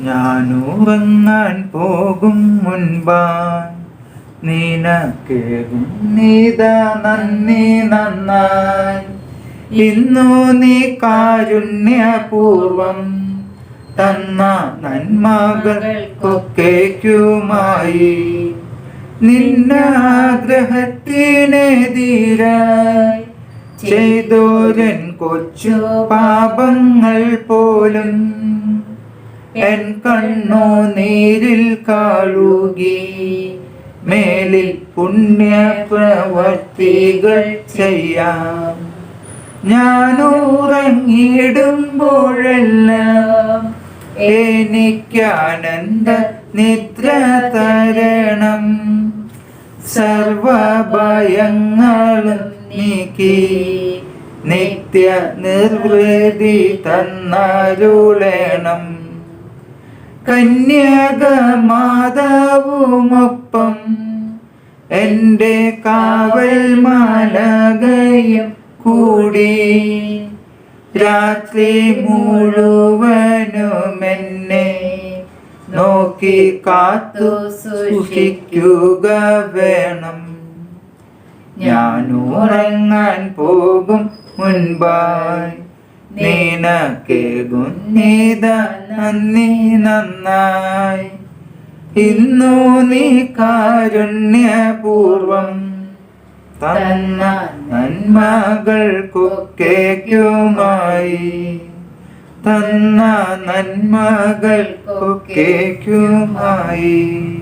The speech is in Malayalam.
ഞാനുറങ്ങാൻ പോകും മുൻപാൻ നിനക്കേകും നീത നന്ദി നന്നായി. ഇന്നു നീ കാരുണ്യപൂർവം തന്ന നന്മകൾക്കൊക്കേക്കുമായി. നിന്നാഗ്രഹത്തിനെതിരായി ചെയ്തോരൻ കൊച്ചു പാപങ്ങൾ പോലും എൻ കണ്ണു നീരിൽ കാളുകി. മേലിൽ പുണ്യ പ്രവർത്തികൾ ചെയ്യാം. ഞാനുറങ്ങിടുമ്പോഴെല്ലാം എനിക്കാനന്ദ നിദ്ര തരണം. സർവഭയങ്ങളും നീക്കി നിത്യ നിർവൃതി തന്നരുളേണം. കന്യകമാതാവുമൊപ്പം എന്റെ കാവൽ മാലകയും കൂടി. രാത്രി മുഴുവനും എന്നെ നോക്കി കാത്തു സൂക്ഷിക്കുക വേണം. ഞാൻ ഉറങ്ങാൻ പോകും മുൻപായി. നിനക്കേകും നീത നന്ദി നന്നായി. ഇന്നു നീ കാരുണ്യപൂർവം തന്ന നന്മകൾക്കൊക്കേക്കുമായി. തന്ന നന്മകൾക്കൊക്കേക്കുമായി.